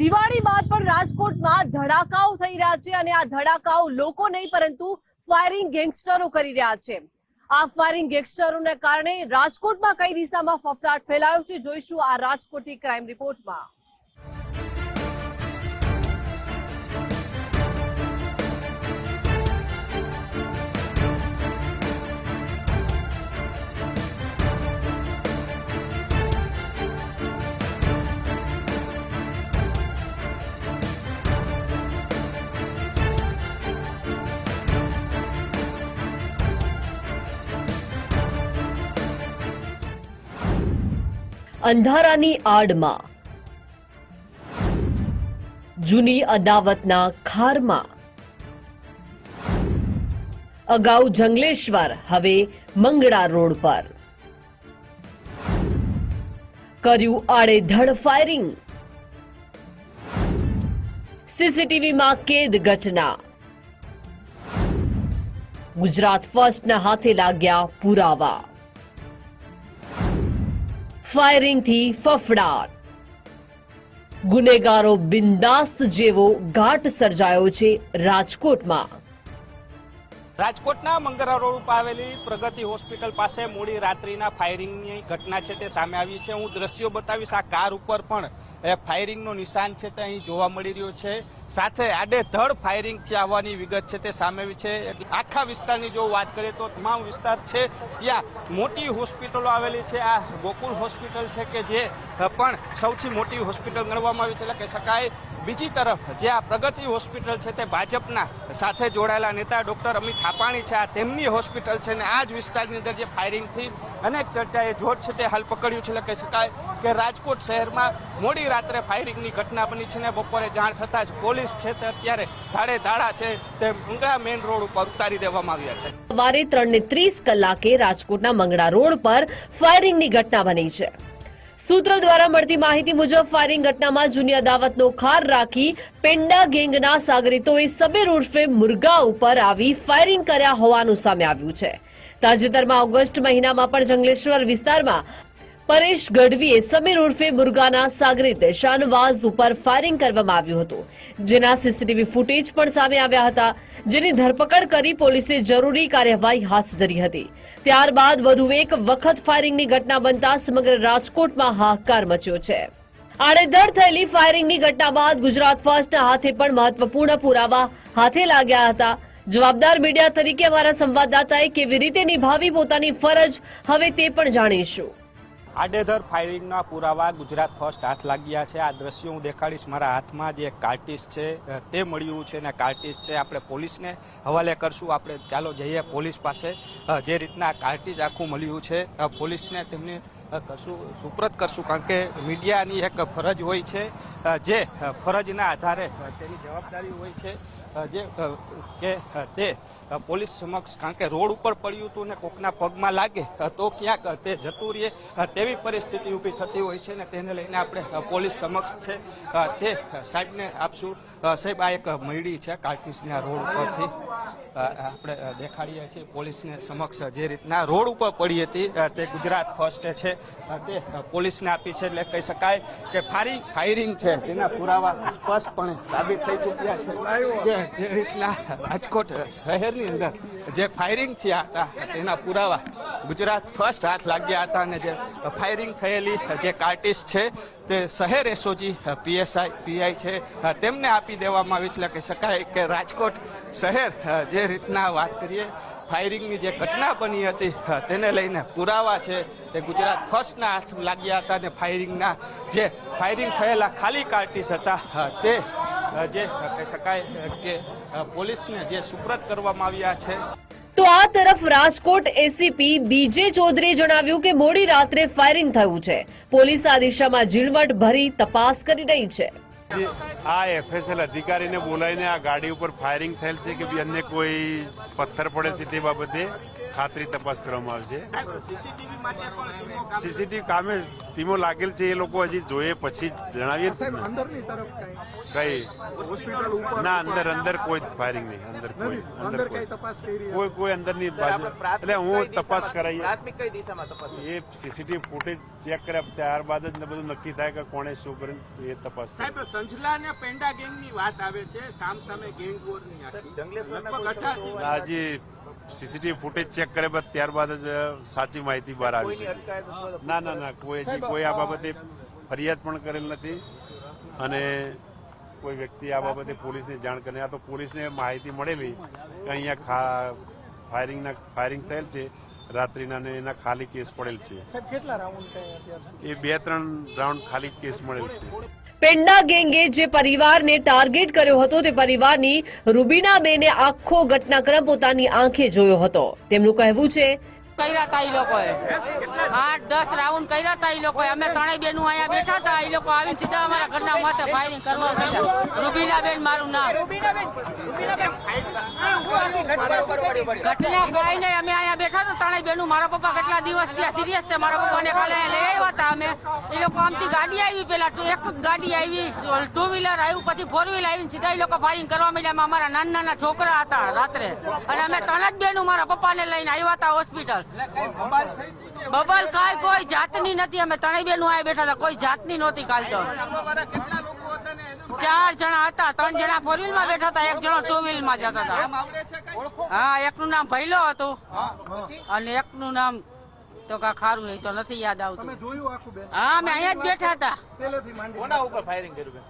દિવાળી બાદ પણ રાજકોટમાં ધડાકાઓ થઈ રહ્યા છે અને આ ધડાકાઓ લોકો નહીં, પરંતુ ફાયરિંગ ગેંગસ્ટરો કરી રહ્યા છે. આ ફાયરિંગ ગેંગસ્ટરોને કારણે રાજકોટમાં કઈ દિશામાં ફફડાટ ફેલાયો છે, જોઈશું આ રાજકોટની ક્રાઇમ રિપોર્ટમાં. અંધારાની આડમાં. જૂની અદાવતના ખારમાં. અગાઉ જંગલેશ્વર, હવે મંગળા રોડ પર. કર્યું આડેધડ ફાયરિંગ. સીસીટીવીમાં કેદ ઘટના. ગુજરાત ફર્સ્ટના હાથે લાગ્યા પુરાવા. ફાયરિંગથી ફફડાટ. ગુનેગારો બિંદાસ્ત જેવો ઘાટ સર્જાયો છે રાજકોટમાં. રાજકોટના મંગરા રોડ ઉપર આવેલી પ્રગતિ હોસ્પિટલ પાસે મોડી રાત્રિના ફાયરિંગની ઘટના છે તે સામે આવી છે. હું દ્રશ્યો બતાવીશ. આ કાર ઉપર પણ ફાયરિંગનો નિશાન છે તે અહીં જોવા મળી રહ્યો છે. સાથે આડેધડ ફાયરિંગ આવવાની વિગત છે તે સામે આવી છે. આખા વિસ્તારની જો વાત કરીએ તો તમામ વિસ્તાર છે ત્યાં મોટી હોસ્પિટલો આવેલી છે. આ ગોકુલ હોસ્પિટલ છે કે જે પણ સૌથી મોટી હોસ્પિટલ ગણવામાં આવી છે. એટલે કહી શકાય બીજી તરફ જે આ પ્રગતિ હોસ્પિટલ છે તે ભાજપના સાથે જોડાયેલા નેતા ડોક્ટર અમિત થાપાણી છે, આ તેમની હોસ્પિટલ છે ને આ જ વિસ્તારની અંદર જે ફાયરિંગથી અનેક ચર્ચાએ જોર છે તે હાલ પકડ્યું છે. એટલે કહી શકાય કે રાજકોટ શહેરમાં મોડી રાત્રે ફાયરિંગની ઘટના બની છે ને બપોરે જાણ થતાં જ પોલીસ છે તે અત્યારે ધાડે ધાડા છે તે મંગળા મેઇન રોડ ઉપર ઉતારી દેવામાં આવ્યા છે. સવારે ત્રણ ને ત્રીસ કલાકે રાજકોટના મંગળા રોડ પર ફાયરિંગની ઘટના બની છે. સૂત્રો દ્વારા મળતી માહિતી મુજબ ફાયરિંગ ઘટનામાં જૂની અદાવતનો ખાર રાખી પેંડા ગેંગના સાગરીતોએ સબેર ઉર્ફે મુરગા ઉપર આવી ફાયરિંગ કર્યા હોવાનું સામે આવ્યું છે. તાજેતરમાં ઓગસ્ટ મહિનામાં પણ જંગલેશ્વર વિસ્તારમાં પરેશ ગઢવીએ સમીર ઉર્ફે મુરગાના સાગરીત શાનવાઝ ઉપર ફાયરિંગ કરવામાં આવ્યું હતું. જેના સીસીટીવી ફૂટેજ પણ સામે આવ્યા હતા, જેની ધરપકડ કરી પોલીસે જરૂરી કાર્યવાહી હાથ ધરી હતી. ત્યારબાદ વધુ એક વખત ફાયરિંગની ઘટના બનતા સમગ્ર રાજકોટમાં હાહાકાર મચ્યો છે. આડેધડ થયેલી ફાયરિંગની ઘટના બાદ ગુજરાત ફર્સ્ટના હાથે પણ મહત્વપૂર્ણ પુરાવા હાથે લાગ્યા હતા. જવાબદાર મીડિયા તરીકે અમારા સંવાદદાતાએ કેવી રીતે નિભાવી પોતાની ફરજ, હવે તે પણ જાણીશું. આડેધર ફાયરિંગના પુરાવા ગુજરાત ફર્સ્ટ હાથ લાગ્યા છે. આ દ્રશ્યો હું દેખાડીશ. મારા હાથમાં જે કાર્ટિસ છે તે મળ્યું છે ને કાર્ટિસ છે આપણે પોલીસને હવાલે કરશું. આપણે ચાલો જઈએ પોલીસ પાસે. જે રીતના કાર્ટિસ આખું મળ્યું છે પોલીસને તેમની કરશું સુપ્રત કરશું કારણ કે મીડિયાની એક ફરજ હોય છે. જે ફરજના આધારે તેની જવાબદારી હોય છે. જે કે તે પોલીસ સમક્ષ કારણ કે રોડ ઉપર પડ્યું હતું ને કોકના પગમાં લાગે તો ક્યાંક તે જતું રહે તેવી પરિસ્થિતિ ઊભી થતી હોય છે ને તેને લઈને આપણે પોલીસ સમક્ષ છે. તે સાહેબને આપશું. સાહેબ, આ એક મયડી છે કાર્તિસના રોડ ઉપરથી. આપણે દેખાડીએ છીએ પોલીસને સમક્ષ જે રીતના રોડ ઉપર પડી હતી તે ગુજરાત ફર્સ્ટે છે. તે પોલીસને આપી છે એટલે કહી શકાય કે ફારી, ફાયરિંગ છે. તેના પુરાવા સ્પષ્ટપણે સાબિત થઈ ચૂક્યા છે. જે રીતના રાજકોટ શહેરની અંદર જે ફાયરિંગ થયા હતા, તેના પુરાવા ગુજરાત ફર્સ્ટ હાથ લાગ્યા હતા અને જે ફાયરિંગ થયેલી જે કાર્ટિસ્ટ છે તે શહેર એસઓજી પીએસઆઈ, પીઆઈ છે તેમને આપી દેવામાં આવી છે. એટલે શકાય કે રાજકોટ શહેર જે રીતના વાત કરીએ, ફાયરિંગની જે ઘટના બની હતી તેને લઈને પુરાવા છે તે ગુજરાત ફર્સ્ટના હાથ લાગ્યા હતા અને ફાયરિંગના જે ફાયરિંગ થયેલા ખાલી કાર્ટિસ હતા તે જે કહી શકાય કે પોલીસને જે સુપ્રત કરવામાં આવ્યા છે. તો આ તરફ રાજકોટ એસીપી બીજે ચૌધરીએ જણાવ્યું કે મોડી રાત્રે ફાયરિંગ થયું છે. પોલીસ આ દિશામાં ઝીણવટ ભરી તપાસ કરી રહી છે. આ એફએસએલ અધિકારીને બોલાવીને આ ગાડી ઉપર ફાયરિંગ થયેલ છે કે અન્ય કોઈ પથ્થર પડે છે તે બાબતે ખાતરી તપાસ કરવામાં આવશે. સાહેબ સીસીટીવી કામ સીસીટીવી કામે ટીમો લાગેલ છે એ લોકો હજી જોઈએ પછી જણાવીએ. કઈ? કઈ? હોસ્પિટલ ઉપર ના અંદર અંદર કોઈ ફાયરિંગ નહીં અંદર કોઈ અંદર કોઈ કોઈ. અંદર અંદરની બાજુ એટલે હું તપાસ કરાવી પ્રાથમિક કઈ દિશામાં તપાસ એ સીસીટીવી ફૂટેજ ચેક કર્યા ત્યારબાદ જ ને બધું નક્કી થાય કે કોણે શું કર્યું એ તપાસ સાહેબ સંજલા અને પેંડા ગેંગની વાત આવે છે સામ સામે ગેંગ વોરની થી હજી સીસીટીવી ફૂટેજ ચેક કરે બાદ ત્યારબાદ જ સાચી માહિતી બહાર આવી અથવા ના ના ના કોઈ હજી કોઈ આ બાબતે ફરિયાદ પણ કરેલ નથી. અને કોઈ વ્યક્તિ આ બાબતે પોલીસને જાણ કરે આ તો પોલીસને માહિતી મળેલી કે અહીંયા ખા ફાયરિંગના ફાયરિંગ થયેલ છે રાત્રિના ને એના ખાલી કેસ પડેલ છે. સાહેબ કેટલા રાઉન્ડ કઈ અત્યાર સુધી? એ બે ત્રણ રાઉન્ડ ખાલી કેસ મળેલ છે. પેંડા ગેંગે જે પરિવારને ટાર્ગેટ કર્યો હતો, તે પરિવારની રૂબીનાબેને આખો ઘટનાક્રમ પોતાની આંખે જોયો હતો. તેમનું કહેવું છે કર્યા હતા એ લોકોએ? આઠ, દસ રાઉન્ડ કર્યા હતા એ લોકોએ? અમે ત્રણેય બેનું અહીંયા બેઠા હતા એ લોકો આવીને સીધા અમારા ઘરના માથે ફાયરિંગ કરવા માંડ્યા. રૂબીલાબેન મારું નામ. ઘટના કાંઈ નહીં અમે અહીંયા બેઠા હતા ત્રણેય બેનું, મારા પપ્પા કેટલા દિવસ ત્યાં સિરિયસ છે, મારા પપ્પાને કાલે લઈ આવ્યા હતા અમે. એ લોકો આમથી ગાડી આવી પેલા એક ગાડી આવી ટુ વ્હીલર આવ્યું, પછી ફોર વ્હીલર આવીને સીધા એ લોકો ફાયરિંગ કરવા માંડ્યા. અમારા નાના નાના છોકરા હતા રાત્રે. અને અમે ત્રણ જ બેનું મારા પપ્પાને લઈને આવ્યા હતા હોસ્પિટલ. બબલ કાંઈ કોઈ જાતની નથી. અમે ત્રણેય બેનો આવી બેઠા હતા. કોઈ જાતની નહોતી કાલ તો. કેટલા લોકો હતા ને એનું ચાર જણા હતા. ત્રણ જણા ફોર વ્હીલમાં બેઠા હતા. એક જણો ટુ વ્હીલમાં જતા હતા. આવડે છે કઈ હા એકનું નામ ભૈલો હતું. અને એકનું નામ તો કા ખારું એ તો નથી યાદ આવતું. હા અમે અહીંયા જ બેઠા હતા. પહેલેથી માંડી. કોના ઉપર ફાયરિંગ કર્યું બેન?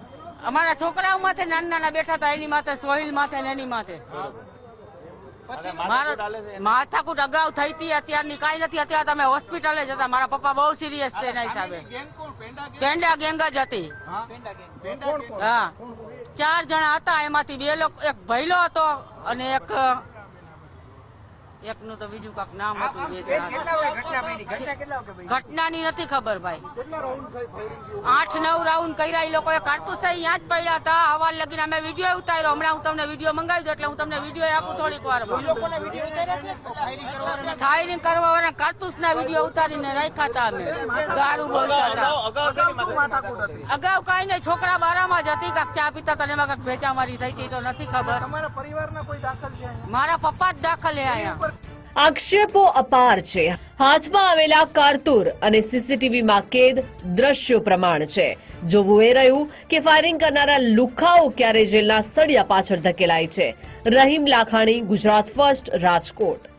અમારા છોકરાઓ માથે નાના નાના બેઠા હતા. એની માથે સોહિલ માથે ને એની માથે. માથાકૂટ અગાઉ થઈ હતી અત્યારની કાંઈ નથી. અત્યારે તમે હોસ્પિટલે જતા મારા પપ્પા બહુ સિરિયસ છે એના હિસાબે. ગેંગ પેંડા ગેંગ જ હતી. હા. ચાર જણા હતા એમાંથી. બે લોકો એક ભૈલો હતો અને એક એકનું તો બીજું કાંક નામ હતું બે જણા ઘટનાની નથી ખબર ભાઈ. આઠ નવ રાઉન્ડ કર્યા એ લોકોએ કારતૂસ અહીંયા જ પડ્યા હતા. હવાલ લગીને અમે વીડિયો ઉતાર્યો. હમણાં હું તમને વીડિયો મંગાવી દઉં એટલે હું તમને વીડિયો આપું થોડીક વાર ફાયરિંગ કરવા વાળા કારતૂસ ના વીડિયો ઉતારીને રાખ્યા હતા અમે. ગારું બોલતા હતા. અગાઉ કાંઈ નહીં છોકરા બારામાં જ હતી કાંક ચા પીતા તને એમાં કાંક ભેચામારી થઈ હતી તો નથી ખબર. તમારા પરિવારના કોઈ દાખલ છે અહીંયા? મારા પપ્પા જ દાખલ છે અહીંયા. આક્ષેપો અપાર છે. હાથમાં આવેલા કારતૂર અને સીસીટીવીમાં કેદ દ્રશ્યો પ્રમાણ છે. જોવું એ રહ્યું કે ફાયરિંગ કરનારા લુખાઓ ક્યારે જેલના સળિયા પાછળ ધકેલાય છે. રહીમ લાખાણી, ગુજરાત ફર્સ્ટ રાજકોટ.